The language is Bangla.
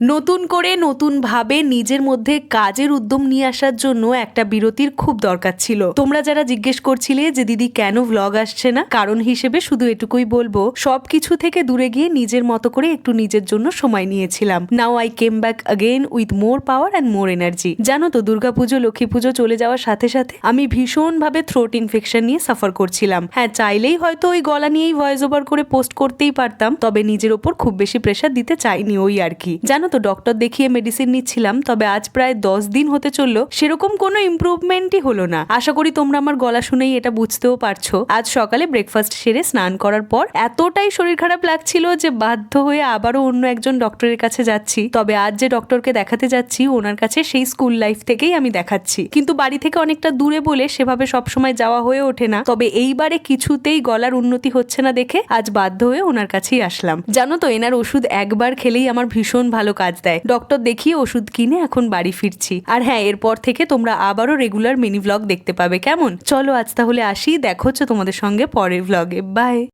নতুন করে নতুনভাবে নিজের মধ্যে কাজের উদ্যম নিয়ে আসার জন্য একটা বিরতির খুব দরকার ছিল। তোমরা যারা জিজ্ঞেস করছিলে যে দিদি কেন ভ্লগ আসছে না, কারণ হিসেবে শুধু এটুকুই বলব সব কিছু থেকে দূরে গিয়ে নিজের মতো করে একটু নিজের জন্য সময় নিয়েছিলাম। Now I came back again with more power and more energy জানো তো, দুর্গাপুজো লক্ষ্মী পুজো চলে যাওয়ার সাথে সাথে আমি ভীষণভাবে থ্রোট ইনফেকশন নিয়ে সাফার করছিলাম। হ্যাঁ চাইলেই হয়তো ওই গলা নিয়েই ভয়েস ওভার করে পোস্ট করতেই পারতাম, তবে নিজের ওপর খুব বেশি প্রেশার দিতে চাইনি ওই আর কি। জানো তো ডক্টর দেখিয়ে মেডিসিন নিচ্ছিলাম, তবে আজ প্রায় দশ দিন হতে চলল, সেরকম কোনো ইম্প্রুভমেন্টই হলো না। আশা করি তোমরা আমার গলা শুনেই এটা বুঝতেও পারছ। আজ সকালে ব্রেকফাস্ট সেরে স্নান করার পর এতটাই শরীর খারাপ লাগছিল যে বাধ্য হয়ে আবারও অন্য একজন ডক্টরের কাছে যাচ্ছি। তবে আজ যে ডক্টরকে দেখাতে যাচ্ছি, ওনার কাছে সেই স্কুল লাইফ থেকেই আমি দেখাচ্ছি। কিন্তু বাড়ি থেকে অনেকটা দূরে বলে সেভাবে সবসময় যাওয়া হয়ে ওঠে না। তবে এইবারে কিছুতেই গলার উন্নতি হচ্ছে না দেখে আজ বাধ্য হয়ে ওনার কাছেই আসলাম। জানো তো, এনার ওষুধ একবার খেলেই আমার ভীষণ ভালো কাজ দেয়। ডক্টর দেখিয়ে ওষুধ কিনে এখন বাড়ি ফিরছি। আর হ্যাঁ এরপর থেকে তোমরা আবারও রেগুলার মিনি ভ্লগ দেখতে পাবে। কেমন? চলো আজ তাহলে আসি। দেখো তোমাদের সঙ্গে পরের ভ্লগে বাই